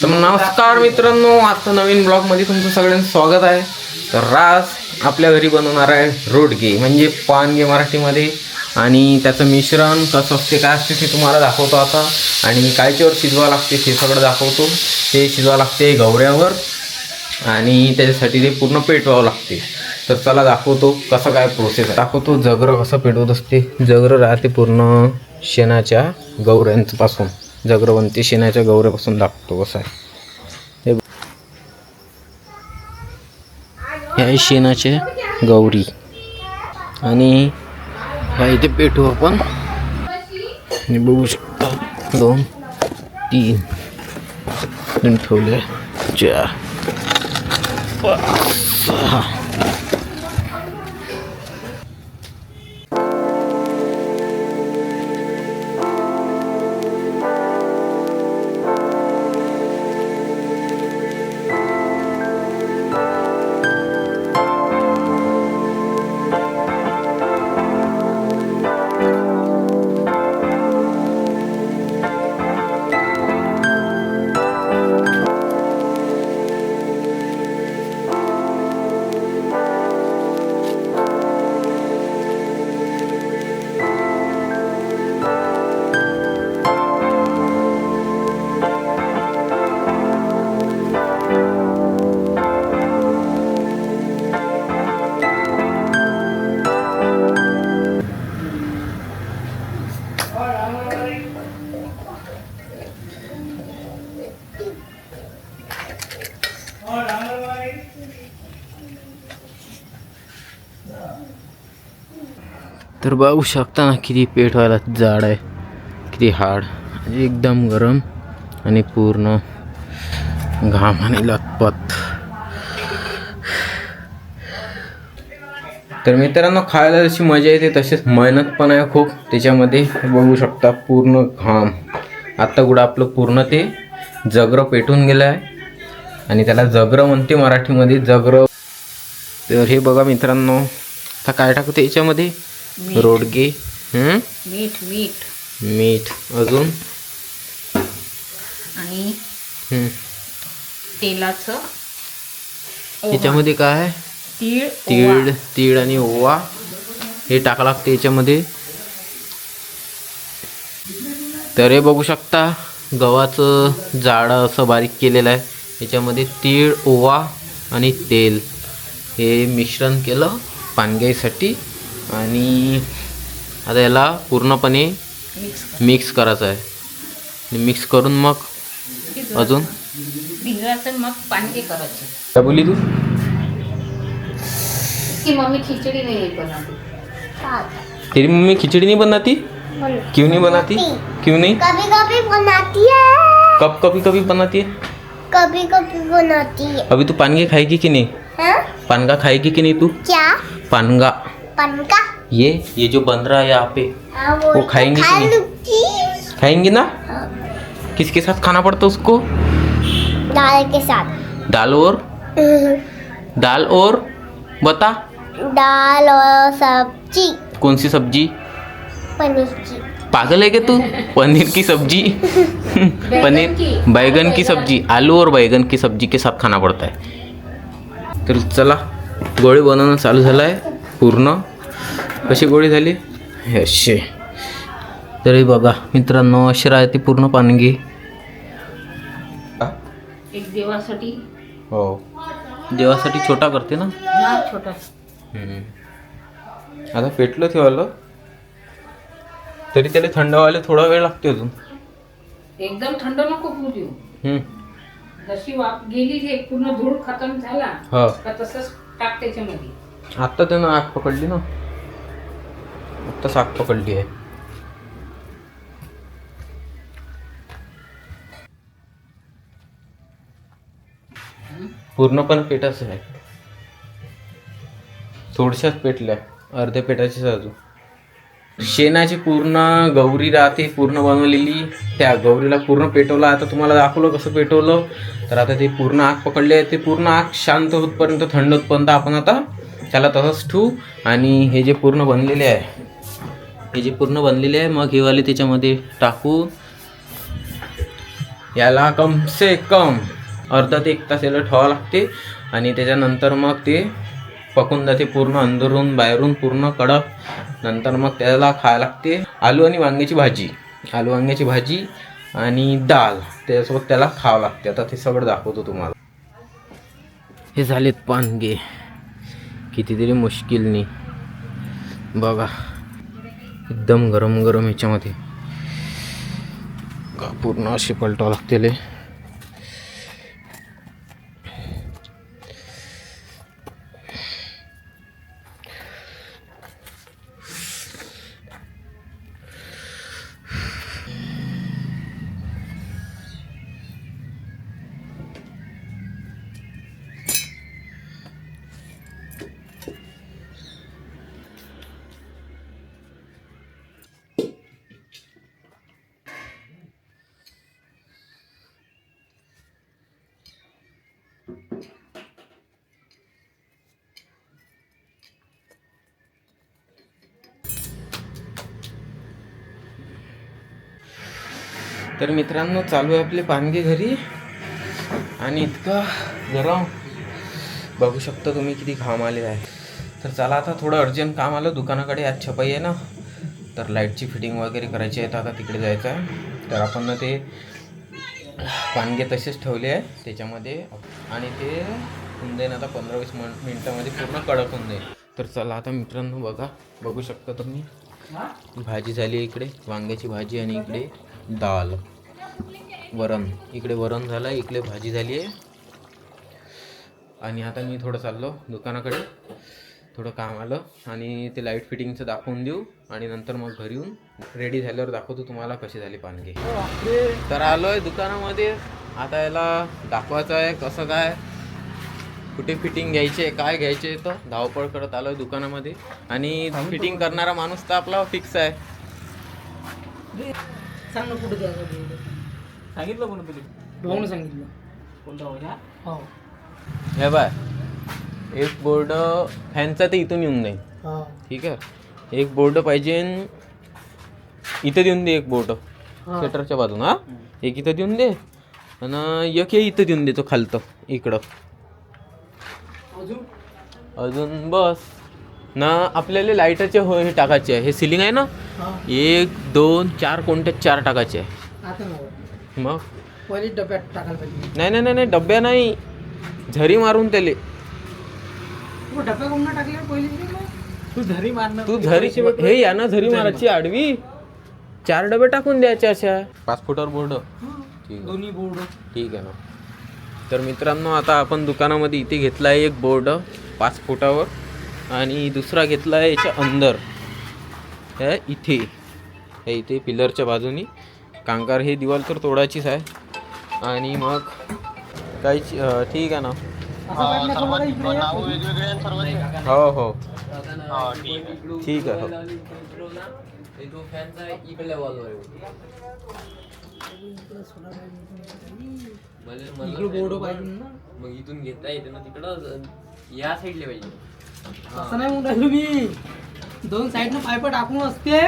तर नमस्कार मित्रांनो आता नवीन ब्लॉगमध्ये तुमचं सगळ्यांचं स्वागत आहे. तर रास आपल्या घरी बनवणार आहे रोडगे म्हणजे पानगे मराठीमध्ये. आणि त्याचं मिश्रण कसं असते काय असते ते तुम्हाला दाखवतो आता. आणि कायच्यावर शिजवा लागते ते सगळं दाखवतो. ते शिजवा लागते गवऱ्यावर. आणि त्याच्यासाठी ते पूर्ण पेटवावं लागते. तर चला दाखवतो कसं काय प्रोसेस दाखवतो जगरं कसं पेटवत असते. जगरं राहते पूर्ण शेणाच्या गवऱ्यांपासून. जगरवंती शेणाच्या गवऱ्यापासून लागतो कसं आहे. हे आहे शेणाचे गौरी आणि ह्या इथे पेटू आपण. बघू शकता. दोन तीन. तीन ठेवले. चार पाच सहा. तर बघू शकता ना किती पेट व्हायला जाड आहे. किती हाड एकदम गरम आणि पूर्ण घामाने लथपथ. तर मित्रांनो खायला जशी मजा येते तसेच मेहनत पण आहे खूप. त्याच्यामध्ये बघू शकता पूर्ण घाम. आत्ता कुठं आपलं पूर्ण ते जगरं पेटून गेलं आहे. आणि त्याला जगरं म्हणते मराठीमध्ये जगरं. तर हे बघा मित्रांनो आता काय टाकते याच्यामध्ये रोडगे? मीठ मीठ. मीठ. अजून? आणि. तेलाचं याच्यामध्ये काय आहे? तीळ तीळ तीळ आणि ओवा. हे टाका लागते याच्यामध्ये. तर हे बघू शकता गव्हाचं जाडं असं बारीक केलेलं आहे. याच्यामध्ये तीळ ओवा आणि तेल हे मिश्रण केलं पानग्यासाठी. आणि आता याला पूर्णपणे मिक्स मिक्स करायचं आहे. मिक्स करून मग अजून? भिजवायचं मग पाणी करायचं. काय बोलली तू? की मम्मी खिचडी नाही बनवली. तेरी मम्मी खिचड़ी नहीं बनाती क्यों नहीं बनाती क्यों नहीं? कभी कभी बनाती है. कब कभी कभी बनाती है? कभी कभी बनाती है. अभी तू पानगे खाएगी कि नहीं? हाँ? पानगा खाएगी कि नहीं तू? क्या? पानगा. पनका ये ये जो बन रहा है यहाँ पे हाँ, वो वो खाएँगे खा कि खाएँगे। ना? किसके साथ खाना पड़ता है उसको? दाल के साथ। दाल और? दाल और? बता। दाल और सब्ज़ी। कौन सी सब्ज़ी? पनीर की। पागल है क्या तू? पनीर की सब्ज़ी? पनीर बैगन की। सब्ज़ी। आलू और बैगन की सब्ज़ी के साथ खाना पड़ता है। तर चला। गोळी बनवणं चालू झालं आहे पूर्ण. कशी गोळी झाली? हे असे तरी बघा मित्रांनो अशी राहते पूर्ण पानगी. एक देवासाठी. हो. देवासाठी छोटा करते ना? हा छोटा. आता पेटलं ठेवायला? तरी त्याला थंड व्हायला थोडा वेळ लागते अजून. एकदम थंड नको होऊ देऊ. हम्म. जशी वाफ गेली ते पूर्ण धूळ खतम झाला हा. का तसंच टाक त्याच्यामध्ये. आत्ता त्यानं आग पकडली ना? आत्ताच आग पकडली आहे. पूर्णपणे पेटाच आहे. थोडशाच पेटल्या अर्ध्या पेटाचीच अजून. शेणाची पूर्ण गौरी राहते पूर्ण बनवलेली. त्या गौरीला पूर्ण पेटवलं. आता तुम्हाला दाखवलं कसं पेटवलं. तर आता ते पूर्ण आग पकडले आहे. ते पूर्ण आग शांत होतपर्यंत थंड होतपर्यंत आपण आता त्याला तसंच ठेवू. आणि हे जे पूर्ण बनलेले आहे हे जे पूर्ण बनलेले आहे मग हे त्याच्यामध्ये टाकू. याला कम से कम अर्धा ते एक तास याला ठेवावं लागते. आणि त्याच्यानंतर मग ते पकून जाते पूर्ण अंदरून बाहेरून पूर्ण कडक. नंतर मग त्याला खायला लागते आलू आणि वांग्याची भाजी. आलू वांग्याची भाजी आणि डाळ त्याच्यासोबत त्याला खावं लागते. आता ते सगळं दाखवतो तुम्हाला. हे झालेत पानगे. कितीतरी मुश्किलनी. बघा. एकदम गरम गरम ह्याच्यामध्ये का पूर्ण असे पलटावं लागतील. तर मित्रांनो चालू आहे आपले पानगे घरी. आणि इतका गरम. बघू शकता तुम्ही किती घाम आले आहे. तर चला आता थोडं अर्जंट काम आलं. दुकानाकडे आज छपाई आहे ना. तर लाईटची फिटिंग वगैरे करायची आहे. तर आता तिकडे जायचं आहे. तर आपण ना ते पानगे तसेच ठेवले आहे. त्याच्यामध्ये आणि ते होऊन जाईन आता पंधरा वीस मिन मिनटामध्ये पूर्ण कडक होऊन जाईल तर चला आता मित्रांनो बघा. बघू शकता तुम्ही. भाजी झाली इकडे. वांग्याची भाजी आणि इकडे डाळ वरण. इकडे वरण झालं आहे इकडे भाजी झाली आहे. आणि आता मी थोडं चाललो दुकानाकडे. थोडं काम आलं आणि ते लाइट फिटिंगचं दाखवून देऊ. आणि नंतर मग घरी येऊन रेडी झाल्यावर दाखवतो तुम्हाला कसे झाले पानगे. तर आलो आहे दुकानामध्ये. आता याला दाखवायचं आहे कसं काय कुठे फिटिंग घ्यायचे काय घ्यायचे तर धावपळ करत आलो दुकानामध्ये. आणि फिटिंग करणारा माणूस तर आपला फिक्स आहे. सांग ना कुठे द्यायचं सांगितलं कोण तुला? भाऊने सांगितलं. कोणता होता हो. हे बाय एक बोर्ड फॅनचा ते इथून येऊन जाईल. हा. ठीक आहे? एक बोर्ड पाहिजे इथं देऊन दे एक बोर्ड. हा. शटरच्या बाजून हा? एक इथं देऊन दे आणि एक हे इथं देऊन देतो खालतं इकडं. अजून? अजून बस. ना आपल्याला लाईटाचे हो हे टाकायचे आहे. हे सिलिंग आहे ना? एक दोन चार कोणते? चार टाकायचे. आहे मग? पहिले डब्यात टाकायला पाहिजे. नाही नाही नाही नाही डब्या नाही. झरी मारून त्याले. मग डब्या कोण टाकले? पहिले तू घरी मारणार. तू झरी हे या ना झरी मारायची आडवी? चार डबे टाकून द्यायचे अशा. पाच फुटावर बोर्ड. ठीक आहे. दोन्ही बोर्ड. ठीक आहे ना तर मित्रांनो आता आपण दुकानामध्ये इथे घेतला आहे एक बोर्ड पाच फुटावर आणि दुसरा घेतला आहे याच्या अंदर. हे इथे. हे इथे पिलरच्या बाजूनी. कांकार हे दिवाल तर तोडायचीच आहे. आणि मग काहीच ठीक आहे ना. हो हो ठीक आहे. हो. इकडे बोर्ड पाहिजे ना. मग इथून घेता येते ना तिकडं या साईडला पाहिजे. असं नाही म्हणून मी. दोन साईडनं पाईप टाकून असते.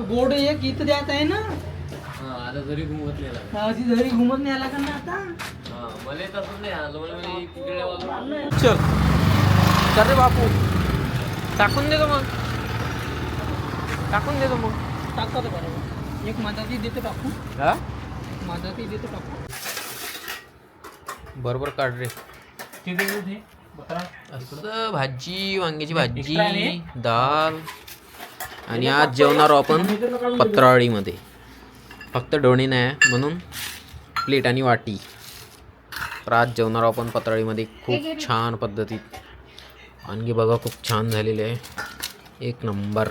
बोर्ड एक इथं द्यायचं आहे ना. आता जरी घुमत नाही अशी जरी घुमत नाही आला का ना आता. मला तसं नाही. आलं मला तिकडे चल. चल रे बापू. टाकून देतो मग. टाकून देतो मग. टाकतो बरोबर एक माझा ती देतो टाकू. हा? माझा ती देतो टाकू. बरोबर काढ रे. तिथे असं भाजी वांग्याची भाजी? डाळ आणि आज जेवणार आपण पत्रावळीमध्ये. फक्त डोणी नाही म्हणून प्लेट आणि वाटी. तर आज जेवणार आपण पत्रावळीमध्ये खूप छान पद्धतीत. वांगी बघा खूप छान झालेले आहे. एक नंबर.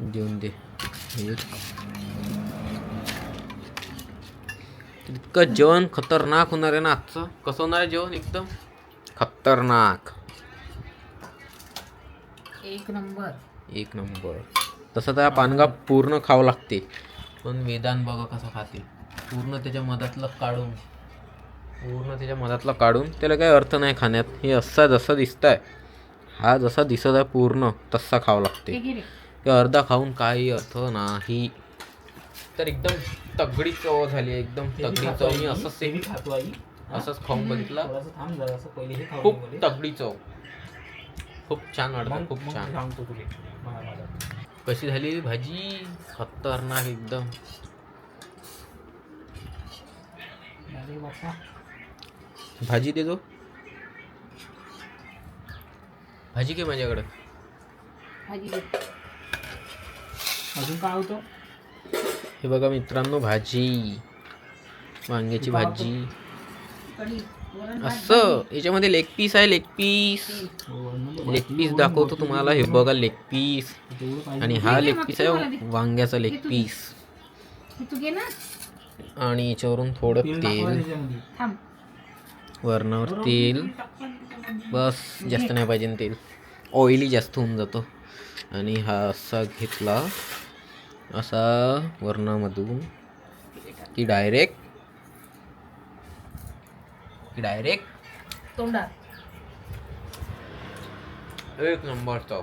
देऊन दे. इतकं जेवण खतरनाक होणार आहे ना आजचं. कसं होणार आहे जेवण एकदम? खतरनाक. एक नंबर. एक नंबर. तसं त्या पानगा पूर्ण खावं लागते. पण वेदांत बघा कसं खाते पूर्ण त्याच्या मधातलं काढून. पूर्ण त्याच्या मधातलं काढून त्याला काही अर्थ नाही खाण्यात. हे असा जसा दिसत आहे हा जसा दिसत आहे पूर्ण तसा खावं लागते. हे. ते अर्धा खाऊन काही अर्थ नाही. तर एकदम तगडी चव झाली आहे, एकदम तगडी चव. मी. असंच बी एक खातो आई. असंच खाऊन बघितलं. थोडंसं थांब जरा असं पहिले हे खाऊ खूप. तगडी चव. खूप छान वाटतं खूप छान. सांगतो तुला. मला- मला. कशी झाली भाजी? खतरनाक एकदम. बाप्पा. भाजी दे जो भाजी घे माझ्याकडं. अजून काय होतं? हे बघा मित्रांनो भाजी. वांग्याची भाजी. असं याच्यामध्ये लेग पीस आहे लेग पीस लेग पीस दाखवतो तुम्हाला हे बघा लेग पीस आणि हा लेग पीस आहे वांग्याचा लेग पीस तू घे ना. आणि याच्यावरून थोडं तेल वरणावर तेल. बस जास्त नाही पाहिजे तेल. ऑइली जास्त होऊन जातो. आणि हा असा घेतला. असा वरणामधून. की डायरेक्ट की डायरेक्ट तोंडात. एक नंबर चव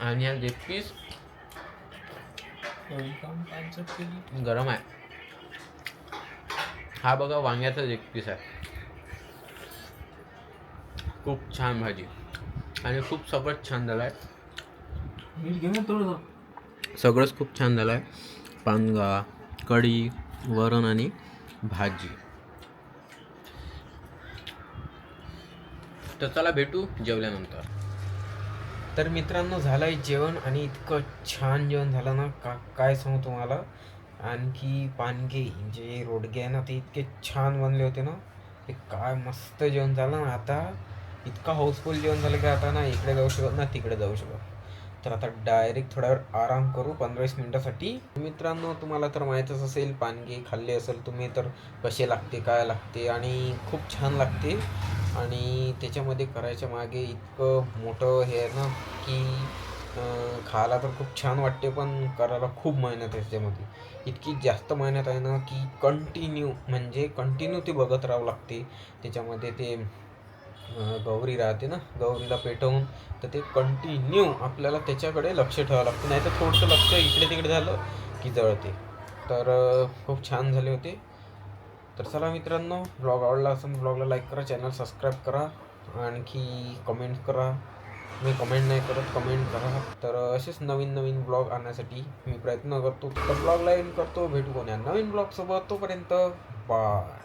आणि हा लेग पीस. गरम आहे. हा बघा वांग्याचा लेग पीस आहे. खूप छान भाजी. आणि खूप सगळंच छान झालं आहे सगळंच खूप छान झालं आहे पानगा कढी वरण आणि भाजी. तर चला भेटू जेवल्यानंतर. तर मित्रांनो झालं आहे जेवण आणि इतकं छान जेवण झालं ना का काय सांगू तुम्हाला? आणखी पानगे जे रोडगे आहे ना ते इतके छान बनले होते ना. ते काय मस्त जेवण झालं ना. आता इतका हाऊसफुल जेवण झालं की आता ना इकडे जाऊ शकत ना तिकडे जाऊ शकत. तर आता डायरेक्ट थोड्या वेळ आराम करू पंधरा वीस मिनिटासाठी. मित्रांनो तुम्हाला तर माहीतच असेल पानगे खाल्ले असेल तुम्ही तर कसे लागते काय लागते आणि खूप छान लागते. आणि त्याच्यामध्ये करायच्या मागे इतकं मोठं हे आहे ना की खायला तर खूप छान वाटते पण करायला खूप मेहनत आहे त्याच्यामध्ये. इतकी जास्त मेहनत आहे ना की कंटिन्यू म्हणजे कंटिन्यू ते बघत राहावं लागते. त्याच्यामध्ये ते गौरी राहते ना गौरीला पेटवून तर ते कंटिन्यू आपल्याला त्याच्याकडे लक्ष ठेवावं लागतं. नाही तर थोडंसं लक्ष इकडे तिकडे झालं की जळते. तर खूप छान झाले होते. तर चला मित्रांनो ब्लॉग आवडला असेल ब्लॉगला लाईक करा चॅनल सबस्क्राईब करा. आणखी कमेंट करा. मी कमेंट नाही करत कमेंट करा. तर असेच नवीन नवीन ब्लॉग आणण्यासाठी मी प्रयत्न करतो. तर ब्लॉगला एंड करतो. भेटू कोण्या नवीन ब्लॉगसोबत तोपर्यंत बाय